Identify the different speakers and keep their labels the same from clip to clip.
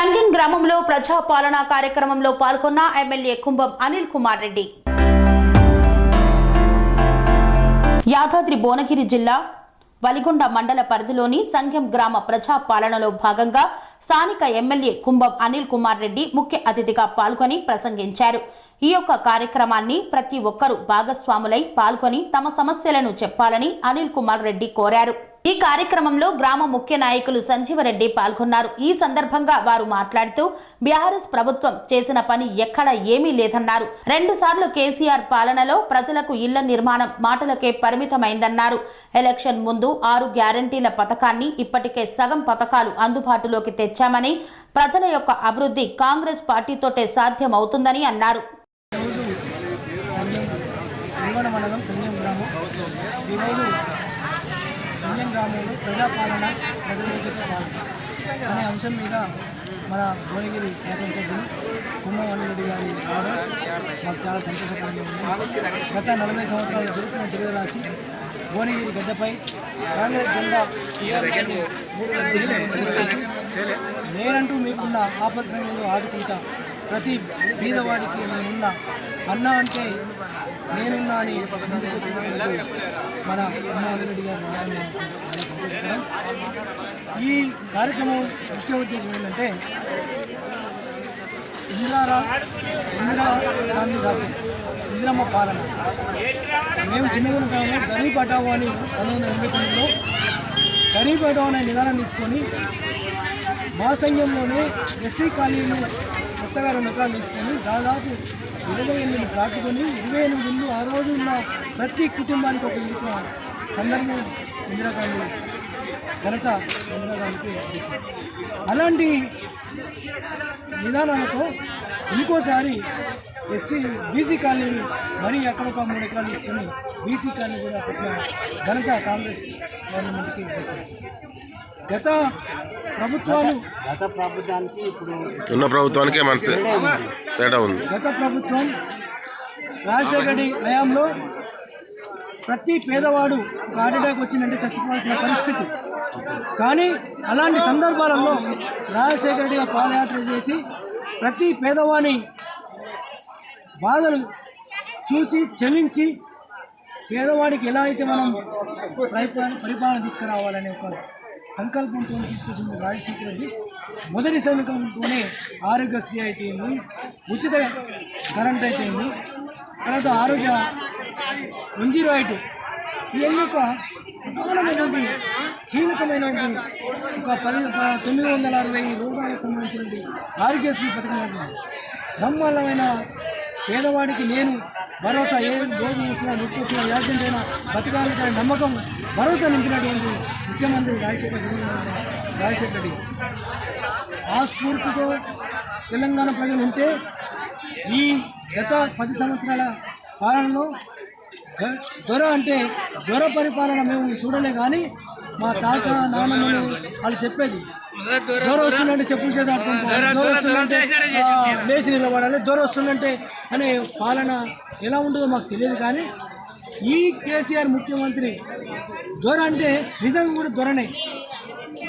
Speaker 1: సంగిన్ గ్రామంలో ప్రజా పాలనా కార్యక్రమంలో పాల్గొన్న ఎమ్మెల్యే కుంభం అనిల్ కుమార్ రెడ్డి. యాదాద్రి భువనగిరి జిల్లా వలిగొండ మండల పరిధిలోని సంఘం గ్రామ ప్రజా పాలనలో భాగంగా స్థానిక ఎమ్మెల్యే కుంభం అనిల్ కుమార్ రెడ్డి ముఖ్య అతిథిగా పాల్గొని ప్రసంగించారు. ఈ యొక్క కార్యక్రమాన్ని ప్రతి ఒక్కరూ భాగస్వాములై పాల్గొని తమ సమస్యలను చెప్పాలని అనిల్ కుమార్ రెడ్డి కోరారు. ఈ కార్యక్రమంలో గ్రామ ముఖ్య నాయకులు సంజీవరెడ్డి పాల్గొన్నారు. ఈ సందర్భంగా వారు మాట్లాడుతూ బీఆర్ఎస్ ప్రభుత్వం చేసిన పని ఎక్కడ ఏమీ లేదన్నారు. రెండు సార్లు కేసీఆర్ పాలనలో ప్రజలకు ఇళ్ళ నిర్మాణం మాటలకే పరిమితమైందన్నారు. ఎలక్షన్ ముందు ఆరు గ్యారంటీల పథకాన్ని ఇప్పటికే సగం పథకాలు అందుబాటులోకి తెచ్చామని ప్రజల యొక్క అభివృద్ధి కాంగ్రెస్ పార్టీతోటే సాధ్యమవుతుందని అన్నారు.
Speaker 2: ఈరోజు సంజం గ్రామంలో ప్రజాపాలన ప్రజలకు పాలన అనే అంశం మీద మన భువనగిరి శాసనసభ్యులు కుమ్మవాణి రెడ్డి గారి రావడం మాకు చాలా సంతోషకరంగా ఉంది. గత నలభై సంవత్సరాలు జరుగుతున్న తెలుగు రాశి భువనగిరి గడ్డపై కాంగ్రెస్ జెండా నేనంటూ మీకున్న ఆపద సంఘంలో ఆదుకుంటా ప్రతి బీదవాడికి నేనున్నా అన్నా అంటే నేనున్నా అని ముందుకు మన అమ్మాయి గారు ఈ కార్యక్రమం ముఖ్య ఉద్దేశం ఏంటంటే ఇందిరా ఇందిరా గాంధీ రాజ్యం ఇందిరమ్మ పాలన. మేము చిన్నగా ఉంటాము గరీబ్ హటావో అని పంతొమ్మిది వందల ఎనభై తొమ్మిదిలో గరీబ్ అనే నిదానం తీసుకొని మా సంఘంలోనే ఎస్సీ కాలనీలు కొత్తగా రెండు ఎకరాలు తీసుకొని దాదాపు ఇరవై ఎనిమిది దాటుకొని ఇరవై ఎనిమిది ఇల్లు ఆ రోజు ఉన్న ప్రతి కుటుంబానికి ఒక ఇల్లు ఇచ్చిన సందర్భం ఇందిరాగాంధీ ఘనత ఇందిరాగాంధీకి అలాంటి విధానాలతో ఇంకోసారి ఎస్సీ బీసీ కాలనీని మరీ అక్కడ ఒక మూడు ఎకరాలు తీసుకొని బీసీ కాలనీ కూడా పెట్టిన ఘనత కాంగ్రెస్ గవర్నమెంట్కి గత ప్రభుత్వాలు
Speaker 3: గత ప్రభుత్వానికి ఇప్పుడు
Speaker 4: ఉన్న ప్రభుత్వానికే తేడా ఉంది.
Speaker 2: గత ప్రభుత్వం రాజశేఖర రెడ్డి హయాంలో ప్రతి పేదవాడు ఒక హార్ట్ అటాక్ వచ్చిందంటే చచ్చిపోవాల్సిన పరిస్థితి. కానీ అలాంటి సందర్భాలలో రాజశేఖర రెడ్డి గారు పాదయాత్ర చేసి ప్రతి పేదవాని బాధలు చూసి చెల్లించి పేదవాడికి ఎలా అయితే మనం పరిపాలన పరిపాలన తీసుకురావాలనే ఒక సంకల్పంతో తీసుకొచ్చిన రాజశేఖర రెడ్డి. మొదటి సంకల్పంతోనే ఆరోగ్యశ్రీ అయితే ఏంది ఉచిత కరెంట్ అయితే ఏంది తర్వాత ఆరోగ్య వన్ జీరో ఎయిట్ ఇవన్నీ ఒక ప్రధానమైనటువంటి కీలకమైనటువంటి ఒక పది తొమ్మిది వందల అరవై రోగాలకు సంబంధించినటువంటి ఆరోగ్యశ్రీ పథకం ఉంటుంది బ్రహ్మాండమైన పేదవాడికి నేను భరోసా ఏ భోజనం వచ్చినా నొప్పి వచ్చినా యాజెంటైనా బతకాలనే నమ్మకం భరోసా నింపినటువంటి ముఖ్యమంత్రి రాజశేఖర రాజశేఖర రెడ్డి. ఆ స్ఫూర్తితో తెలంగాణ ప్రజలు ఉంటే ఈ గత పది సంవత్సరాల పాలనలో దొర అంటే దొర పరిపాలన మేము చూడలే కానీ మా తాత నాన్నమ్మలు వాళ్ళు చెప్పేది. దొర వస్తుందంటే చెప్పులు చేత దొర వస్తుందంటే లేచి నిలబడాలి. దొర వస్తుందంటే అనే పాలన ఎలా ఉంటుందో మాకు తెలియదు కానీ ఈ కేసీఆర్ ముఖ్యమంత్రి దొర అంటే నిజంగా కూడా దొరనే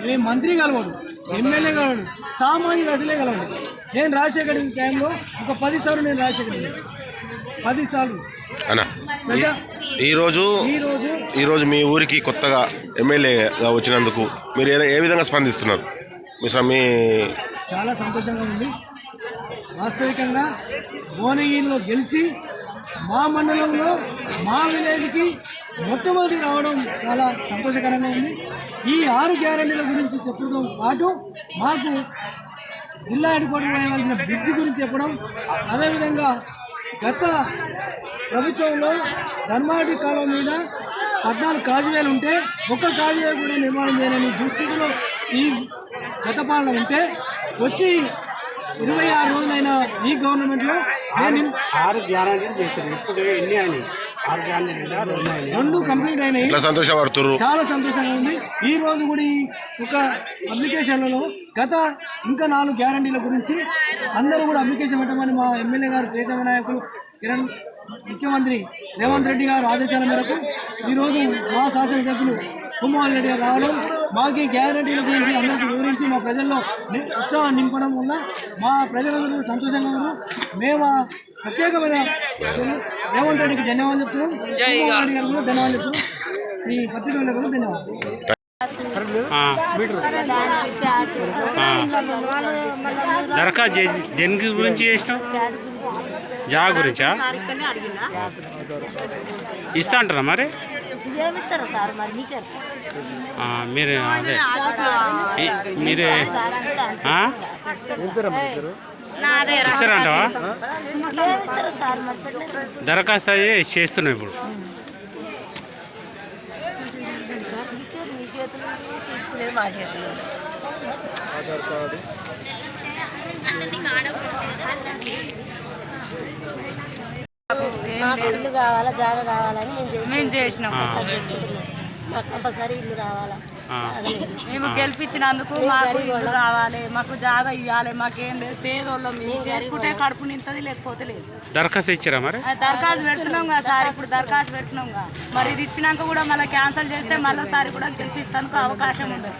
Speaker 2: ఏ మంత్రి కలవాడు ఎమ్మెల్యే కలవాడు సామాన్యుడు అసలే కలవాడు నేను రాజశేఖర్ టైంలో ఒక పది సార్లు నేను రాజశేఖర్ పది సార్లు.
Speaker 4: ఈరోజు
Speaker 2: ఈరోజు
Speaker 4: ఈరోజు మీ ఊరికి కొత్తగా ఎమ్మెల్యేగా వచ్చినందుకు మీరు ఏ ఏ విధంగా స్పందిస్తున్నారు? మీ మీ
Speaker 2: చాలా సంతోషంగా ఉంది. వాస్తవికంగా భువనగిరిలో గెలిచి మా మండలంలో మా విలేజ్కి మొట్టమొదటి రావడం చాలా సంతోషకరంగా ఉంది. ఈ ఆరు గ్యారెంటీల గురించి చెప్పడంతో పాటు మాకు జిల్లా హెడ్క్వార్టర్ వేయవలసిన బ్రిడ్జి గురించి చెప్పడం అదేవిధంగా గత ప్రభుత్వంలో ధర్మాడి కాలం మీద పద్నాలుగు కాజువేలు ఉంటే ఒక్క కాజువే కూడా నిర్మాణం చేయలేని దుస్థితిలో ఈ గత పాలన ఉంటే వచ్చి ఇరవై ఆరు రోజులైన ఈ గవర్నమెంట్లో
Speaker 3: రెండు
Speaker 2: కంప్లీట్ అయినాయి.
Speaker 4: సంతోషపడుతున్నారు
Speaker 2: చాలా సంతోషంగా ఉంది. ఈ రోజు కూడా ఈ ఒక అప్లికేషన్లలో గత ఇంకా నాలుగు గ్యారంటీల గురించి అందరూ కూడా అప్లికేషన్ పెట్టమని మా ఎమ్మెల్యే గారు ప్రీతమ నాయకులు కిరణ్ ముఖ్యమంత్రి రేవంత్ రెడ్డి గారు ఆదేశాల మేరకు ఈరోజు మా శాసనసభ్యులు కుమార్ రెడ్డి గారు రావడం మాకు గ్యారంటీల గురించి అందరికీ వివరించి మా ప్రజల్లో ఉత్సాహం నింపడం వల్ల మా ప్రజలందరూ సంతోషంగా ఉన్నారు మేము ప్రత్యేకమైన రేవంత్ రెడ్డికి ధన్యవాదాలు చెప్తున్నాం. జగన్మోహన్ రెడ్డి గారు కూడా ధన్యవాదాలు చెప్తున్నాం. ఈ పత్రికలకు కూడా ధన్యవాదాలు.
Speaker 5: దరఖాస్తు దేనికి గురించి చేసినావు? జా గురించా? ఇస్తా అంటారా మరి?
Speaker 6: మీరు
Speaker 5: అదే. మీరు మీరే ఆ? ఇస్తారంటావా దరఖాస్తు అది చేస్తున్నావు ఇప్పుడు.
Speaker 6: మీ చేతులు మాకు ఇల్లు కావాలా జాగా కావాలని మేము చేసినాం. మాకు కంపల్సరీ ఇల్లు లేదు.
Speaker 7: మేము గెలిపించినందుకు మాకు ఇల్లు రావాలి మాకు జాగా ఇవ్వాలి మాకేం లేదు పేదోళ్ళం. మేము చేసుకుంటే కడుపు నింతది లేకపోతే లేదు.
Speaker 5: దరఖాస్తు ఇచ్చారా మరి?
Speaker 7: దరఖాస్తు పెడుతున్నాం కదా సార్ ఇప్పుడు దరఖాస్తు పెడుతున్నాం కదా. మరి ఇది ఇచ్చినాక కూడా మళ్ళీ క్యాన్సిల్ చేస్తే మళ్ళీసారి కూడా గెలిపిస్తానికి అవకాశం ఉండదు.